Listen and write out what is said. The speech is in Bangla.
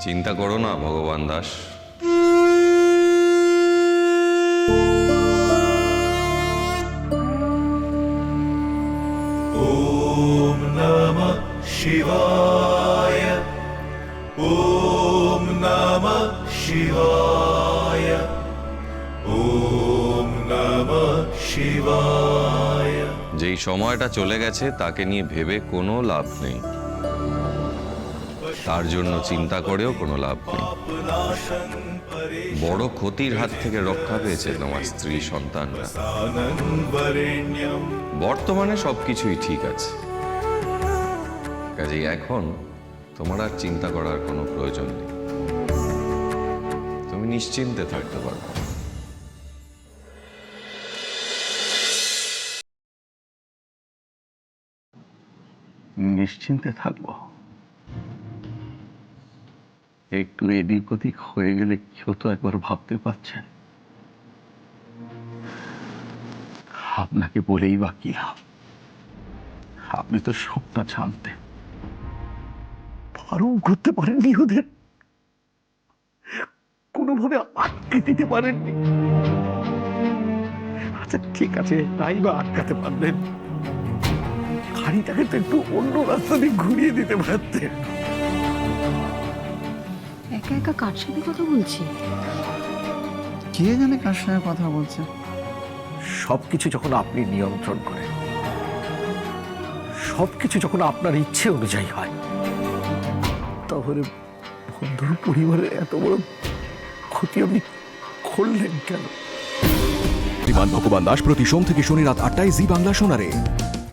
চিন্তা করো না ভগবান দাস। নম শিবায়। নম শিবায়। নম শিবায়। যেই সময়টা চলে গেছে তাকে নিয়ে ভেবে কোনো লাভ নেই। তার জন্য চিন্তা করেও কোনো লাভ নেই। বড় ক্ষতির হাত থেকে রক্ষা পেয়েছে তোমার স্ত্রী, সন্তানরা। বর্তমানে সবকিছুই ঠিক আছে। কাজেই এখন তোমার আর চিন্তা করার কোনো প্রয়োজন নেই। তুমি নিশ্চিন্তে থাকতে পারো। নিশ্চিন্তে থাকব? একটু এদিক ওদিক হয়ে গেলে কেউ তো একবার ভাবতে পারছেন আপনাকে বলেই বা কি আপনি তো সবটা জানতেন। পারও করতে পারেননি ওদের। কোনোভাবে আটকে দিতে পারেননি। আচ্ছা ঠিক আছে, তাই বা আটকাতে পারলেন। গাড়িটাকে তো একটু অন্য রাস্তা দিয়ে ঘুরিয়ে দিতে পারতেন। একা একা কার সাথে কথা বলছি? কে জানে কার সঙ্গে কথা বলছে? সবকিছু যখন আপনি নিয়ন্ত্রণ করেন সবকিছু যখন আপনার ইচ্ছে অনুযায়ী হয় তাহলে বন্ধুর পরিবারের এত বড় ক্ষতি আপনি করলেন কেন? বিমান ভগবান দাস প্রতি সোম থেকে শনি রাত আটটায় জি বাংলা শোনারে